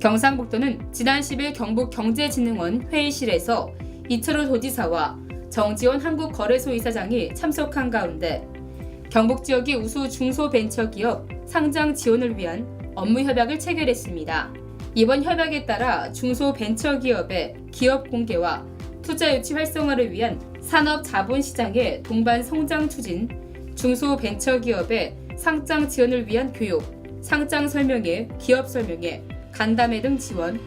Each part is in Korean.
경상북도는 지난 10일 경북 경제진흥원 회의실에서 이철호 도지사와 정지원 한국거래소 이사장이 참석한 가운데 경북 지역의 우수 중소벤처기업 상장 지원을 위한 업무 협약을 체결했습니다. 이번 협약에 따라 중소벤처기업의 기업 공개와 투자 유치 활성화를 위한 산업 자본 시장의 동반 성장 추진, 중소벤처기업의 상장 지원을 위한 교육, 상장 설명회, 기업 설명회, 간담회 등 지원,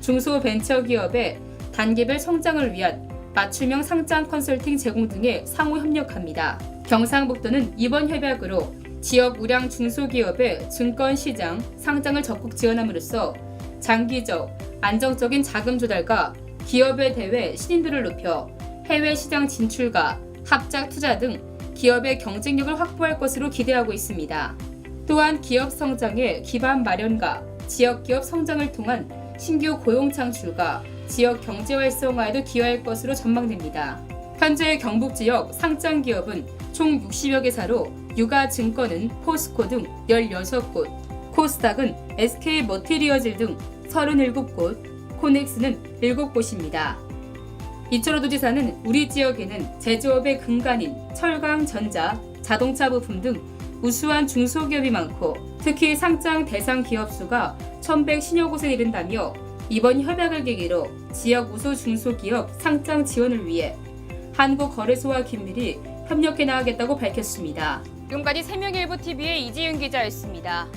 중소벤처기업의 단계별 성장을 위한 맞춤형 상장 컨설팅 제공 등에 상호 협력합니다. 경상북도는 이번 협약으로 지역 우량 중소기업의 증권 시장 상장을 적극 지원함으로써 장기적 안정적인 자금 조달과 기업의 대외 신인도를 높여 해외 시장 진출과 합작 투자 등 기업의 경쟁력을 확보할 것으로 기대하고 있습니다. 또한 기업 성장의 기반 마련과 지역 기업 성장을 통한 신규 고용 창출과 지역 경제 활성화에도 기여할 것으로 전망됩니다. 현재 경북 지역 상장 기업은 총 60여 개사로 유가증권은 포스코 등 16곳, 코스닥은 SK 머티리어질 등 37곳, 코넥스는 7곳입니다. 이철호 도지사는 우리 지역에는 제조업의 근간인 철강, 전자, 자동차 부품 등 우수한 중소기업이 많고 특히 상장 대상 기업 수가 1110여 곳에 이른다며 이번 협약을 계기로 지역 우수 중소기업 상장 지원을 위해 한국거래소와 긴밀히 협력해 나가겠다고 밝혔습니다. 지금까지 생명일보 TV의 이지윤 기자였습니다.